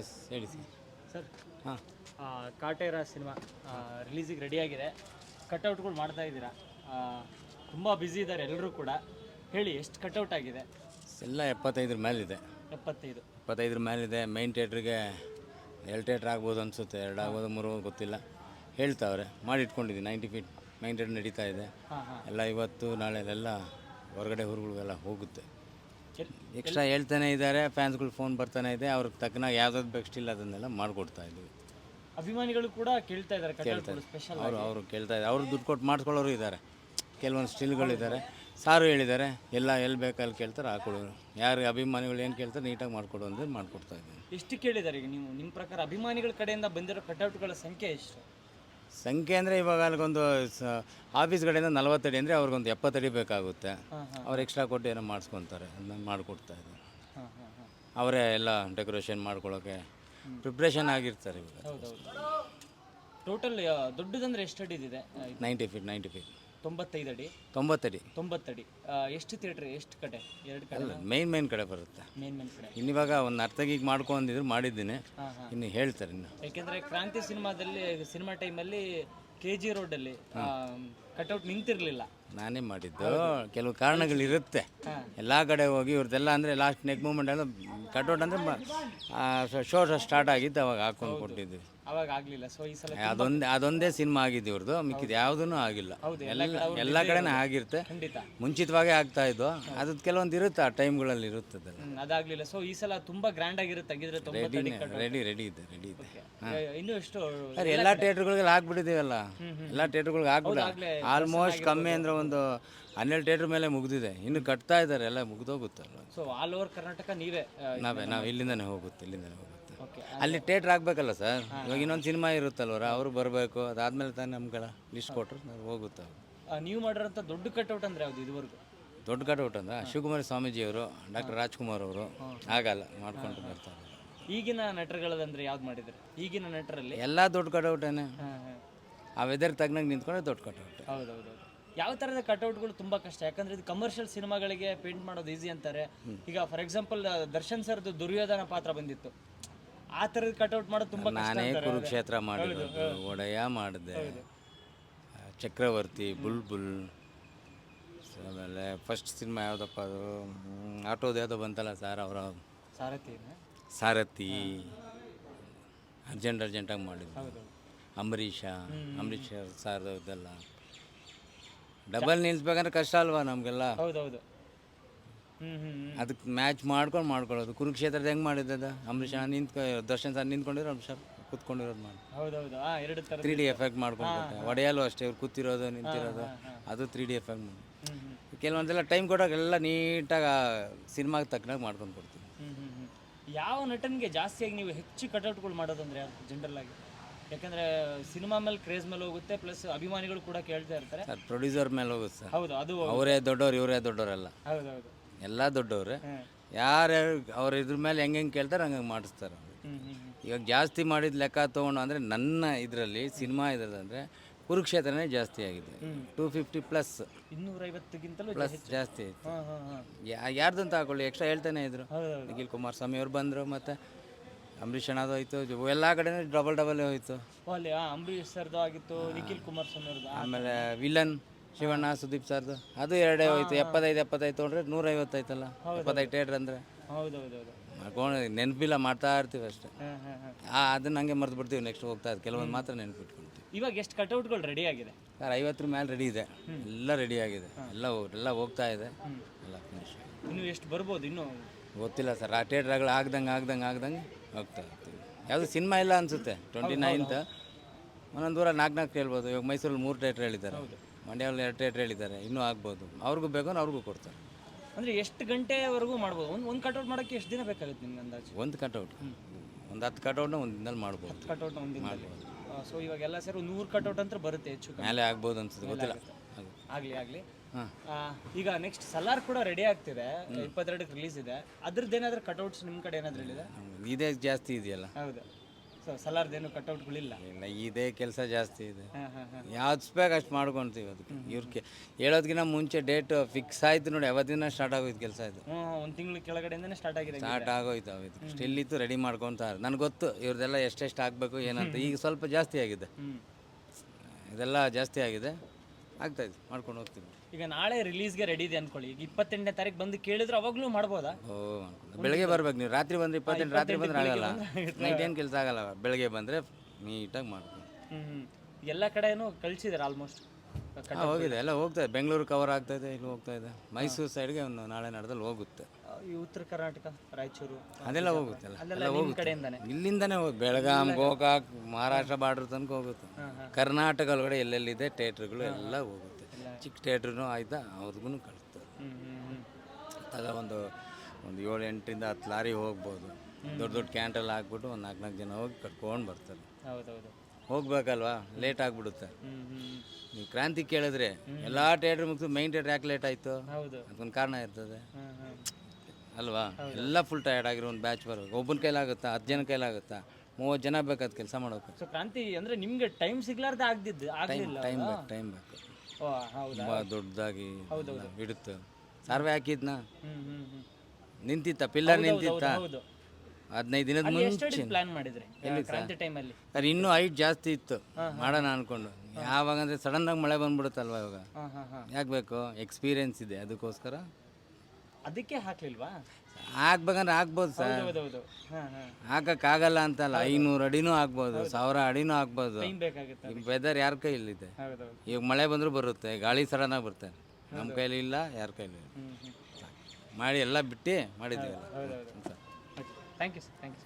S ಹೇಳಿ sir sir ಹಾಂ. Kaatera cinema ರಿಲೀಸಿಗೆ ರೆಡಿಯಾಗಿದೆ ಕಟ್ಔಟ್ಗಳು ಮಾಡ್ತಾ ಇದ್ದೀರಾ? ತುಂಬ ಬ್ಯುಸಿ ಇದ್ದಾರೆ ಎಲ್ಲರೂ ಕೂಡ. ಹೇಳಿ ಎಷ್ಟು ಕಟ್ಔಟ್ ಆಗಿದೆ? ಎಲ್ಲ ಎಪ್ಪತ್ತೈದರ ಮೇಲಿದೆ. ಎಪ್ಪತ್ತೈದು. ಎಪ್ಪತ್ತೈದರ ಮೇಲಿದೆ. ಮೈನ್ ಥಿಯೇಟ್ರಿಗೆ ಎರಡು ಥಿಯೇಟ್ರ್ ಆಗ್ಬೋದು ಅನಿಸುತ್ತೆ. ಎರಡು ಆಗ್ಬೋದು ಮೂರು ಗೊತ್ತಿಲ್ಲ. ಹೇಳ್ತಾವ್ರೆ. ಮಾಡಿ ಇಟ್ಕೊಂಡಿದ್ದೀನಿ ನೈಂಟಿ ಫೀಟ್ ಮೈನ್ ಥಿಯೇಟ್ರ್ ನಡೀತಾ ಇದೆ. ಎಲ್ಲ ಇವತ್ತು ನಾಳೆ ಎಲ್ಲ ಹೊರಗಡೆ ಊರುಗಳಿಗೆಲ್ಲ ಹೋಗುತ್ತೆ. ಎಕ್ಸ್ಟ್ರಾ ಹೇಳ್ತಾನೆ ಇದ್ದಾರೆ ಫ್ಯಾನ್ಸ್ಗಳು ಫೋನ್ ಬರ್ತಾನೆ ಇದೆ ಅವ್ರಿಗೆ ತಕ್ಕನಾಗ ಯಾವ್ದಾದ್ರು ಬೆಸ್ಟ್ ಇಲ್ಲ ಅದನ್ನೆಲ್ಲ ಮಾಡಿಕೊಡ್ತಾ ಇದ್ದೀವಿ. ಅಭಿಮಾನಿಗಳು ಕೂಡ ಕೇಳ್ತಾ ಇದ್ದಾರೆ ಕೇಳ್ತಾ ಸ್ಪೆಷಲ್ ಅವರು ಅವರು ಕೇಳ್ತಾ ಇದ್ದಾರೆ. ಅವರು ದುಡ್ಡು ಕೊಟ್ಟು ಮಾಡಿಸ್ಕೊಳ್ಳೋರು ಇದ್ದಾರೆ. ಕೆಲವೊಂದು ಸ್ಟಿಲ್ಗಳಿದ್ದಾರೆ ಸಾರು ಹೇಳಿದ್ದಾರೆ ಎಲ್ಲ ಎಲ್ಲಿ ಬೇಕಲ್ಲಿ ಕೇಳ್ತಾರೆ ಹಾಕೊಳ್ಳೋರು ಯಾರು ಅಭಿಮಾನಿಗಳು ಏನು ಕೇಳ್ತಾರೆ ನೀಟಾಗಿ ಮಾಡಿಕೊಡು ಅಂದರೆ ಮಾಡಿಕೊಡ್ತಾ ಇದ್ದೀನಿ ಎಷ್ಟು ಕೇಳಿದ್ದಾರೆ ಈಗ ನೀವು? ನಿಮ್ಮ ಪ್ರಕಾರ ಅಭಿಮಾನಿಗಳ ಕಡೆಯಿಂದ ಬಂದಿರೋ ಕಟೌಟ್ಗಳ ಸಂಖ್ಯೆ ಎಷ್ಟು? ಸಂಖ್ಯೆ ಅಂದರೆ ಇವಾಗ ಅಲ್ಲಿಗೊಂದು ಸ ಆಫೀಸ್ ಕಡೆಯಿಂದ ನಲ್ವತ್ತಡಿ ಅಂದರೆ ಅವ್ರಿಗೊಂದು ಎಪ್ಪತ್ತಡಿ ಬೇಕಾಗುತ್ತೆ. ಅವ್ರು ಎಕ್ಸ್ಟ್ರಾ ಕೊಟ್ಟು ಏನೋ ಮಾಡಿಸ್ಕೊತಾರೆ ಅದನ್ನ ಮಾಡಿಕೊಡ್ತಾ ಇದ್ದಾರೆ. ಅವರೇ ಎಲ್ಲ ಡೆಕೋರೇಷನ್ ಮಾಡ್ಕೊಳ್ಳೋಕೆ ಪ್ರಿಪ್ರೇಷನ್ ಆಗಿರ್ತಾರೆ ಇವಾಗ. ಟೋಟಲ್ ದೊಡ್ಡದಂದ್ರೆ ಎಷ್ಟು ಅಡಿ ಇದೆ ನೈಂಟಿ ಫೀಟ್ ನೈಂಟಿ ಫೀಟ್. ತೊಂಬತ್ತೈದು ಅಡಿ. ತೊಂಬತ್ತಡಿ. ತೊಂಬತ್ತಡಿ. ಎಷ್ಟು ಥಿಯೇಟ್ರ್ ಎಷ್ಟು ಕಡೆ? ಎರಡು ಕಡೆ ಅಲ್ಲ ಮೇನ್ ಮೇನ್ ಕಡೆ ಬರುತ್ತೆ. ಮೇನ್ ಮೇನ್ ಕಡೆ. ಇನ್ನಿವಾಗ ಒಂದು ಅರ್ಥಗೀಗ ಮಾಡ್ಕೊಂಡಿದ್ರು ಮಾಡಿದ್ದೀನಿ. ಹಾಂ ಹಾಂ. ಇನ್ನು ಹೇಳ್ತಾರೆ ಇನ್ನು. ಯಾಕೆಂದರೆ ಕ್ರಾಂತಿ ಸಿನಿಮಾದಲ್ಲಿ ಸಿನಿಮಾ ಟೈಮಲ್ಲಿ ಕೆ ಜಿ ರೋಡಲ್ಲಿ ಕಟ್ಔಟ್ ನಿಂತಿರಲಿಲ್ಲ. ನಾನೇ ಮಾಡಿದ್ದು. ಕೆಲವು ಕಾರಣಗಳಿರುತ್ತೆ. ಇರುತ್ತೆ ಎಲ್ಲ ಕಡೆ ಹೋಗಿ ಇವ್ರದ್ದೆಲ್ಲ ಅಂದರೆ ಲಾಸ್ಟ್ ನೆಕ್ ಮೂಮೆಂಟ್ ಎಲ್ಲ ಕಟ್ಔಟ್ ಅಂದರೆ ಶೋ ಸ್ಟಾರ್ಟ್ ಆಗಿದ್ದು ಅವಾಗ ಹಾಕೊಂಡು ಕೊಟ್ಟಿದ್ವಿ ಅವಾಗ ಆಗಲಿಲ್ಲ. ಸೊ ಈ ಸಲ ಅದೊಂದೇ ಅದೊಂದೇ ಸಿನಿಮಾ ಆಗಿದ್ದು ಇವ್ರದ್ದು ಮಿಕ್ಕಿದ್ದು ಯಾವುದೂ ಆಗಿಲ್ಲ. ಎಲ್ಲ ಎಲ್ಲ ಕಡೆನೂ ಆಗಿರುತ್ತೆ. ಖಂಡಿತ. ಮುಂಚಿತವಾಗೇ ಆಗ್ತಾ ಇದ್ದು. ಅದು ಕೆಲವೊಂದು ಇರುತ್ತೆ ಆ ಟೈಮ್ಗಳಲ್ಲಿ ಇರುತ್ತೆ ಅದಾಗಲಿಲ್ಲ. ಸೊ ಈ ಸಲ ತುಂಬಾ ಗ್ರ್ಯಾಂಡ್ ಆಗಿರುತ್ತೆ ಹಂಗಿದ್ರೆ ರೆಡಿ ರೆಡಿ ಇದೆ ರೆಡಿ ಇದೆ. ಇನ್ನೂ ಎಷ್ಟು ಎಲ್ಲ ಥಿಯೇಟ್ರ್ಗಳಿಗೆ ಹಾಕ್ಬಿಟ್ಟಿದ್ದೀವಲ್ಲ. ಎಲ್ಲ ಥಿಯೇಟ್ರ್ಗಳಿಗೆ ಹಾಕ್ಬಿಟ್ಟು ಆಲ್ಮೋಸ್ಟ್ ಕಮ್ಮಿ ಅಂದರೆ ಒಂದು ಹನ್ನೆರಡು ಥಿಯೇಟ್ರ್ ಮೇಲೆ ಮುಗಿದಿದೆ. ಇನ್ನು ಕಟ್ತಾ ಇದ್ದಾರೆ ಎಲ್ಲ ಮುಗಿದೋಗುತ್ತಲ್ಲ ಸೊ ಆಲ್ ಓವರ್ ಕರ್ನಾಟಕ ನೀವೇ ನಾವೇ ನಾವು ಇಲ್ಲಿಂದನೇ ಹೋಗುತ್ತೆ ಇಲ್ಲಿಂದನೇ ಹೋಗುತ್ತೆ. ಓಕೆ ಅಲ್ಲಿ ಥಿಯೇಟ್ರ್ ಆಗಬೇಕಲ್ಲ ಸರ್? ಇವಾಗ ಇನ್ನೊಂದು ಸಿನಿಮಾ ಇರುತ್ತಲ್ವರ ಅವರು? ಬರಬೇಕು ಅದಾದಮೇಲೆ ತಾನೇ ನಮ್ಗಳ ಲಿಸ್ಟ್ ಕೊಟ್ಟರು ನಾವು ಹೋಗುತ್ತೆ. ನೀವು ಮಾಡಿರೋಂಥ ದೊಡ್ಡ ಕಟ್ಔಟ್ ಅಂದ್ರೆ ಯಾವುದು ಇದುವರೆಗೂ? ದೊಡ್ಡ ಕಟೌಟ್ ಅಂದ್ರೆ ಶಿವಕುಮಾರ ಸ್ವಾಮೀಜಿಯವರು ಡಾಕ್ಟರ್ ರಾಜ್ಕುಮಾರ್ ಅವರು. ಆಗಲ್ಲ ಮಾಡ್ಕೊಂಡು ಬರ್ತಾರೆ. ಈಗಿನ ನಟರುಗಳದಂದ್ರೆ ಯಾವ್ದು ಮಾಡಿದ್ರೆ? ಈಗಿನ ನಟರಲ್ಲಿ? ಎಲ್ಲ ದೊಡ್ಡ ಹಾಂ. ಆ ವೆದರ್ ತಗ್ನಾಗ ನಿಂತ್ಕೊಂಡೆ ದೊಡ್ಡ ಕಟೌಟ್ ಹೌದೌದು ಯಾವ ಥರದ ಕಟ್ಔಟ್ಗಳು ತುಂಬ ಕಷ್ಟ. ಯಾಕಂದ್ರೆ ಇದು ಕಮರ್ಷಿಯಲ್ ಸಿನಿಮಾಗಳಿಗೆ ಪೇಂಟ್ ಮಾಡೋದು ಈಸಿ ಅಂತಾರೆ. ಈಗ ಫಾರ್ ಎಕ್ಸಾಂಪಲ್ ದರ್ಶನ್ ಸರ್ದು ದುರ್ಯೋಧನ ಪಾತ್ರ ಬಂದಿತ್ತು. ಆ ಥರದ ಕಟ್ಔಟ್ ಮಾಡೋದು ತುಂಬ ನಾನೇ ಕುರುಕ್ಷೇತ್ರ ಮಾಡಿರೋದು ಒಡೆಯ ಮಾಡಿದೆ. ಚಕ್ರವರ್ತಿ ಬುಲ್ಬುಲ್ ಬುಲ್ ಆಮೇಲೆ ಫಸ್ಟ್ ಸಿನಿಮಾ ಯಾವುದಪ್ಪ ಅದು? ಆಟೋದ ಆಟೋದು ಯಾವುದೋ ಬಂತಲ್ಲ ಸರ್ ಅವರ? ಸಾರಥಿ ಸಾರಥಿ. ಅರ್ಜೆಂಟ್ ಅರ್ಜೆಂಟಾಗಿ ಮಾಡಿದ್ದು. ಅಂಬರೀಷ ಅಂಬರೀಷ್ ಸಾರ್ ಇದೆಲ್ಲ ಡಬಲ್ ನಿಲ್ಸ್ಬೇಕಂದ್ರೆ ಕಷ್ಟ ಅಲ್ವಾ ನಮಗೆಲ್ಲ? ಹೌದೌದು. ಅದಕ್ಕೆ ಮ್ಯಾಚ್ ಮಾಡ್ಕೊಂಡು ಮಾಡ್ಕೊಳ್ಳೋದು. ಕುರುಕ್ಷೇತ್ರದ ಹೆಂಗೆ ಮಾಡಿದ್ದದ ಅಂಬರೀಷ್ ನಿಂತ್ಕೊ ದರ್ಶನ್ ಸರ್ ನಿಂತ್ಕೊಂಡಿರೋ ಅಂಬರೀಷ್? ಸರ್ ಕೂತ್ಕೊಂಡಿರೋದು ಮಾಡಿ ತ್ರೀ ಡಿ ಎಫೆಕ್ಟ್ ಮಾಡ್ಕೊಂಡು ಒಡೆಯಲು ಅಷ್ಟೇ ಇವ್ರು ಕೂತಿರೋದು ನಿಂತಿರೋದು. ಅದು ತ್ರೀ ಡಿ ಎಫೆಕ್ಟ್ ಮಾಡಿ ಕೆಲವೊಂದೆಲ್ಲ ಟೈಮ್ ಕೊಟ್ಟಾಗ ಎಲ್ಲ ನೀಟಾಗಿ ಸಿನಿಮಾಗೆ ತಕ್ಕನಾಗಿ ಮಾಡ್ಕೊಂಡು ಕೊಡ್ತೀವಿ. ಯಾವ ನಟನಿಗೆ ಜಾಸ್ತಿಯಾಗಿ ನೀವು ಹೆಚ್ಚು ಕಟೌಟ್ಗಳು ಮಾಡೋದಂದ್ರೆ ಜನರಲ್ ಆಗಿ? ಯಾಕಂದ್ರೆ ಸಿನಿಮಾ ಮೇಲೆ ಕ್ರೇಜ್ ಮೇಲೆ ಹೋಗುತ್ತೆ ಪ್ಲಸ್ ಅಭಿಮಾನಿಗಳು ಕೂಡ ಕೇಳ್ತಾ ಇರ್ತಾರೆ. ಸರ್ ಪ್ರೊಡ್ಯೂಸರ್ ಮೇಲೆ ಹೋಗುತ್ತೆ ಸರ್. ಹೌದು ಅದು ಅವರೇ ದೊಡ್ಡವ್ರು ಇವರೇ ದೊಡ್ಡವರೆಲ್ಲ. ಹೌದೌದು. ಎಲ್ಲ ದೊಡ್ಡವ್ರೆ. ಯಾರ್ಯಾರು ಅವ್ರ ಇದ್ರ ಮೇಲೆ ಹೆಂಗೆ ಹೆಂಗೆ ಕೇಳ್ತಾರೆ ಹಂಗೆ ಮಾಡಿಸ್ತಾರೆ ಇವಾಗ ಜಾಸ್ತಿ ಮಾಡಿದ ಲೆಕ್ಕ ತೊಗೊಂಡು ಅಂದರೆ ನನ್ನ ಇದರಲ್ಲಿ ಸಿನಿಮಾ ಇದರಲ್ಲಿ ಕುರುಕ್ಷೇತ್ರನೇ ಜಾಸ್ತಿ ಆಗಿದೆ. ಟೂ ಫಿಫ್ಟಿ ಪ್ಲಸ್ ಇನ್ನೂರೈವತ್ತಕ್ಕಿಂತಲೂ ಪ್ಲಸ್ ಜಾಸ್ತಿ ಆಯಿತು. ಯಾರ್ದಂತ ಹಾಕೊಳ್ಳಿ ಎಕ್ಸ್ಟ್ರಾ ಹೇಳ್ತಾನೆ ಇದ್ರು. ನಿಖಿಲ್ ಕುಮಾರಸ್ವಾಮಿ ಅವ್ರು ಬಂದರು ಮತ್ತು ಅಂಬರೀಷ್ ಅಣ್ಣದು ಹೋಯ್ತು ಜೊ- ಎಲ್ಲ ಕಡೆನೂ ಡಬಲ್ ಡಬಲ್ ಹೋಯ್ತು. ಅಲ್ಲಿ ಆ, ಅಂಬರೀಷ್ ಸರ್ದು ಆಗಿತ್ತು ನಿಖಿಲ್ ಕುಮಾರ್ ಸ್ವಾಮಿ ಆಮೇಲೆ ವಿಲನ್ ಶಿವಣ್ಣ ಸುದೀಪ್ ಸರ್ದು ಅದು ಎರಡೇ ಹೋಯ್ತು. ಎಪ್ಪತ್ತೈದು ಎಪ್ಪತ್ತೈದು ತೊಗೊಂಡ್ರೆ ನೂರೈವತ್ತೈತಲ್ಲ ಎಪ್ಪತ್ತೈದು ಥಿಯೇಟ್ರ್ ಅಂದರೆ. ಹೌದೌದೌದು. ಮಾಡ್ಕೊಂಡು ನೆನಪಿಲ್ಲ ಮಾಡ್ತಾ ಇರ್ತೀವಿ ಅಷ್ಟೇ. ಹಾಂ ಹಾಂ ಹಾಂ. ಆ ಅದನ್ನ ಹಂಗೆ ಮರ್ತು ಬಿಡ್ತೀವಿ ನೆಕ್ಸ್ಟ್ ಹೋಗ್ತಾ ಇದೆ. ಕೆಲವೊಂದು ಮಾತ್ರ ನೆನಪಿಟ್ಕೊಳ್ತೀವಿ ಇವಾಗ ಎಷ್ಟು ಕಟೌಟ್ಗಳು ರೆಡಿ ಆಗಿದೆ? ಸರ್ ಐವತ್ತರ ಮೇಲೆ ರೆಡಿ ಇದೆ. ಎಲ್ಲ ರೆಡಿ ಆಗಿದೆ. ಎಲ್ಲ ಹೋಗ್- ಎಲ್ಲ ಹೋಗ್ತಾ ಇದೆ. ಎಲ್ಲ ಫಿನಿಶ್ ಇನ್ನು ಎಷ್ಟು ಬರ್ಬೋದು ಇನ್ನು? ಗೊತ್ತಿಲ್ಲ ಸರ್. ಆ ಥಿಯೇಟ್ರ್ಗಳು ಆಗ್ದಂಗೆ ಆಗ್ದಂಗೆ ಆಗ್ದಂಗೆ ಹೋಗ್ತಾ ಹೋಗ್ತೀವಿ ಯಾವುದು ಸಿನಿಮಾ ಇಲ್ಲ ಅನಿಸುತ್ತೆ. ಟ್ವೆಂಟಿ ನೈನ್ತ್ ಒಂದೊಂದು ದೂರ ನಾಲ್ಕು ನಾಲ್ಕು ಹೇಳ್ಬೋದು. ಇವಾಗ ಮೈಸೂರಲ್ಲಿ ಮೂರು ಥಿಯೇಟ್ರ್ ಹೇಳಿದ್ದಾರೆ. ಮಂಡ್ಯಲ್ಲಿ ಎರಡು ಥಿಯೇಟ್ರ್ ಹೇಳಿದ್ದಾರೆ. ಇನ್ನೂ ಆಗ್ಬೋದು. ಅವ್ರಿಗೂ ಬೇಕು ಅಂದ್ರೆ ಅವ್ರಿಗೂ ಕೊಡ್ತಾರೆ. ಅಂದರೆ ಎಷ್ಟು ಗಂಟೆವರೆಗೂ ಮಾಡ್ಬೋದು? ಒಂದು ಒಂದು ಕಟೌಟ್ ಮಾಡೋಕ್ಕೆ ಎಷ್ಟು ದಿನ ಬೇಕಾಗುತ್ತೆ ನಿಮ್ಗೆ ಅಂದಾಜು? ಒಂದು ಕಟೌಟ್ ಒಂದು ಹತ್ತು ಕಟೌಟ್ನ ಒಂದು ದಿನದಲ್ಲಿ ಮಾಡ್ಬೋದು. ಕಟೌಟ್ ಒಂದು ದಿನ ಸೊ ಇವಾಗ ಎಲ್ಲ ಸೇರಿ ಒಂದು ನೂರು ಕಟೌಟ್ ಅಂತ ಬರುತ್ತೆ ಹೆಚ್ಚು ಮೇಲೆ ಆಗ್ಬೋದು ಅನ್ಸುತ್ತೆ. ಗೊತ್ತಿಲ್ಲ. ಆಗಲಿ ಆಗಲಿ. ಈಗ ನೆಕ್ಸ್ಟ್ ಸಲಾರ್ ಕೂಡ ರೆಡಿ ಆಗ್ತಿದೆ. ಇಪ್ಪತ್ತೆರಡಕ್ಕೆ ರಿಲೀಸ್ ಇದೆ. ಅದ್ರದ್ದು ಏನಾದರೂ ಕಟೌಟ್ಸ್ ನಿಮ್ಮ ಕಡೆ ಏನಾದರೂ ಹೇಳಿದೆ? ಇದೇ ಜಾಸ್ತಿ ಇದೆಯಲ್ಲ. ಹೌದು. ಸೊ ಸಲಾರ್ದೇನು ಕಟ್ಔಟ್ಗಳಿಲ್ಲ ಇಲ್ಲ ಇದೇ ಕೆಲಸ ಜಾಸ್ತಿ ಇದೆ. ಯಾವ್ದು ಸ್ಪೇಕ್ ಅಷ್ಟು ಮಾಡ್ಕೊತೀವಿ ಅದಕ್ಕೆ. ಇವ್ರಿಗೆ ಹೇಳೋದಕ್ಕಿಂತ ಮುಂಚೆ ಡೇಟ್ ಫಿಕ್ಸ್ ಆಯ್ತು ನೋಡಿ ಅವತ್ತಿನ ಸ್ಟಾರ್ಟ್ ಆಗೋಯ್ತು ಕೆಲಸ ಇದು. ಒಂದು ತಿಂಗಳ ಕೆಳಗಡೆಯಿಂದನೇ ಸ್ಟಾರ್ಟ್ ಆಗಿದೆ ಸ್ಟಾರ್ಟ್ ಆಗೋಯ್ತು ಅವತ್ತು ಸ್ಟಿಲ್ ಇತ್ತು ರೆಡಿ ಮಾಡ್ಕೊತಾರೆ ನನಗೆ ಗೊತ್ತು ಇವ್ರದ್ದೆಲ್ಲ ಎಷ್ಟೆಷ್ಟು ಆಗಬೇಕು ಏನಂತ. ಈಗ ಸ್ವಲ್ಪ ಜಾಸ್ತಿ ಆಗಿದೆ. ಇದೆಲ್ಲ ಜಾಸ್ತಿ ಆಗಿದೆ. ಆಗ್ತಾಯಿದೆ ಮಾಡ್ಕೊಂಡು ಹೋಗ್ತೀವಿ ಈಗ ನಾಳೆ ರಿಲೀಸ್ಗೆ ರೆಡಿ ಇದೆ ಅನ್ಕೊಳ್ಳಿ. ಈಗ ಇಪ್ಪತ್ತೆಂಟನೇ ತಾರೀಕು ಬಂದು ಕೇಳಿದ್ರೆ ಅವಾಗಲೂ ಮಾಡ್ಬೋದಾ? ಓ ಬೆಳಗ್ಗೆ ಬರ್ಬೇಕು ನೀವು. ರಾತ್ರಿ ಬಂದ್ರೆ ಇಪ್ಪತ್ತೆಂಟು ರಾತ್ರಿ ಬಂದ್ರೆ ಆಗಲ್ಲ. ನೈಟ್ ಏನು ಕೆಲಸ ಆಗಲ್ಲ. ಬೆಳಗ್ಗೆ ಬಂದರೆ ನೀಟಾಗಿ ಮಾಡ್ಕೊಂಡು ಹ್ಞೂ ಎಲ್ಲ ಕಡೆನೂ ಕಳಿಸಿದಾರೆ ಆಲ್ಮೋಸ್ಟ್ ಹೋಗಿದೆ. ಎಲ್ಲ ಹೋಗ್ತಾ ಇದೆ. ಬೆಂಗಳೂರು ಕವರ್ ಆಗ್ತಾ ಇದೆ ಇಲ್ಲಿ ಹೋಗ್ತಾ ಇದೆ. ಮೈಸೂರು ಸೈಡ್ಗೆ ಒಂದು ನಾಳೆ ನಡೆದಲ್ಲಿ ಹೋಗುತ್ತೆ. ಈ ಉತ್ತರ ಕರ್ನಾಟಕ ರಾಯಚೂರು ಅದೆಲ್ಲ ಹೋಗುತ್ತೆ ಎಲ್ಲ ಅಲ್ಲೆಲ್ಲ ಎಲ್ಲ ನಿಮ್ಮ ಹೋಗುತ್ತೆ. ಕಡೆಯಿಂದಾನೆ. ಇಲ್ಲಿಂದನೇ ಹೋಗಿ ಬೆಳಗಾಂ ಗೋಕಾಕ್ ಮಹಾರಾಷ್ಟ್ರ ಬಾರ್ಡ್ರ್ ತನಕ ಹೋಗುತ್ತೆ. ಕರ್ನಾಟಕ ಒಳಗಡೆ ಎಲ್ಲೆಲ್ಲಿದೆ ಥಿಯೇಟ್ರ್ಗಳು ಎಲ್ಲ ಹೋಗುತ್ತೆ. ಚಿಕ್ಕ ಥಿಯೇಟ್ರೂ ಆಯ್ತಾ? ಅವ್ರಿಗೂ ಕಳಿಸ್ತಾರೆ. ತಗ ಆಗ ಒಂದು ಒಂದು ಏಳು ಎಂಟರಿಂದ ಹತ್ತು ಲಾರಿ ಹೋಗ್ಬೋದು. ದೊಡ್ಡ ದೊಡ್ಡ ಕ್ಯಾಂಟಲ್ ಹಾಕ್ಬಿಟ್ಟು ಒಂದು ನಾಲ್ಕು ನಾಲ್ಕು ಜನ ಹೋಗಿ ಕಟ್ಕೊಂಡು ಬರ್ತಾರೆ. ಹೌದೌದು. ಹೋಗ್ಬೇಕಲ್ವಾ? ಲೇಟ್ ಆಗಿಬಿಡುತ್ತೆ. ನೀವು ಕ್ರಾಂತಿ ಕೇಳಿದ್ರೆ ಎಲ್ಲ ಥಿಯೇಟ್ರ್ ಮುಗಿದು ಮೈನ್ ಥಿಯೇಟ್ರ್ ಯಾಕೆ ಲೇಟ್ ಆಯಿತು? ಹೌದು. ಅದಕ್ಕೊಂದು ಕಾರಣ ಇರ್ತದೆ. ಅಲ್ವಾ? ಎಲ್ಲ ಫುಲ್ ಟಯರ್ಡ್ ಆಗಿರೋ ಒಂದು ಬ್ಯಾಚ್ ಬರ್ಬೇಕು ಒಬ್ಬನ ಕೈಲಾಗುತ್ತಾ ಹತ್ತು ಜನ ಕೈಲಾಗುತ್ತಾ ಮೂವತ್ತು ಜನ ಬೇಕಾದ ಕೆಲಸ ಮಾಡೋಕೆ ಸೊ ಕ್ರಾಂತಿ ಅಂದ್ರೆ ನಿಮ್ಗೆ ಟೈಮ್ ಸಿಗ್ಲಾರ್ದೆ ಆಗ್ದಿದ್ದು ಆಗ್ಲಿಲ್ಲ ಟೈಮ್ ಬೇಕು ಟೈಮ್ ಬೇಕು. ಓ ಹೌದಾ? ತುಂಬ ದೊಡ್ಡದಾಗಿ ಇಡುತ್ತೆ ಸರ್ವೆ ಹಾಕಿದ್ನ? ಹ್ಮ್ ಹ್ಮ್ ಹ್ಮ್. ನಿಂತಿತ್ತ? ಪಿಲ್ಲರ್ ನಿಂತಿತ್ತ? ಹೌದು. ಹದಿನೈದು ದಿನದ ಮುಂಚೆ. ಪ್ಲಾನ್ ಮಾಡಿದ್ರಿ? ಕ್ರಾಂತಿ ಟೈಮಲ್ಲಿ ಅದು ಇನ್ನೂ ಹೈಟ್ ಜಾಸ್ತಿ ಇತ್ತು. ಮಾಡೋಣ ಅನ್ಕೊಂಡು. ಯಾವಾಗ ಸಡನ್ ಆಗಿ ಮಳೆ ಬಂದ್ಬಿಡುತ್ತಲ್ವ ಇವಾಗ? ಹಾಂ ಹಾಂ ಹಾಂ. ಯಾಕೆ ಬೇಕು? ಎಕ್ಸ್ಪೀರಿಯನ್ಸ್ ಇದೆ. ಅದಕ್ಕೋಸ್ಕರ? ಅದಕ್ಕೆ ಹಾಕ್ಲಿಲ್ವಾ? ಹಾಕ್ಬೇಕಂದ್ರೆ ಆಗ್ಬೋದು ಸರ್. ಹೌದೌದು ಆಗಲ್ಲ ಹಾಂ ಹಾಕಕ್ಕಾಗಲ್ಲ ಅಂತಲ್ಲ ಐನೂರು ಅಡಿನೂ ಆಗ್ಬೋದು ಸಾವಿರ ಅಡಿನೂ ಆಗ್ಬೋದು. ಟೈಮ್ ಬೇಕಾಗುತ್ತೆ ಈಗ ವೆದರ್ ಯಾರ ಕೈಲಿದೆ ಹೌದೌದು ಈಗ ಮಳೆ ಬಂದರೂ ಬರುತ್ತೆ ಗಾಳಿ ಸಡನ್ನಾಗಿ ಬರುತ್ತೆ. ನಮ್ಮ ಕೈಲಿ ಇಲ್ಲ ಯಾರ ಕೈಲಿ ಇಲ್ಲ. ಹ್ಮ್ ಹ್ಮ್. ಮಾಡಿ ಎಲ್ಲ ಬಿಟ್ಟು ಮಾಡಿದ್ವಿ ಹೌದೌದು thank you sir. Thank you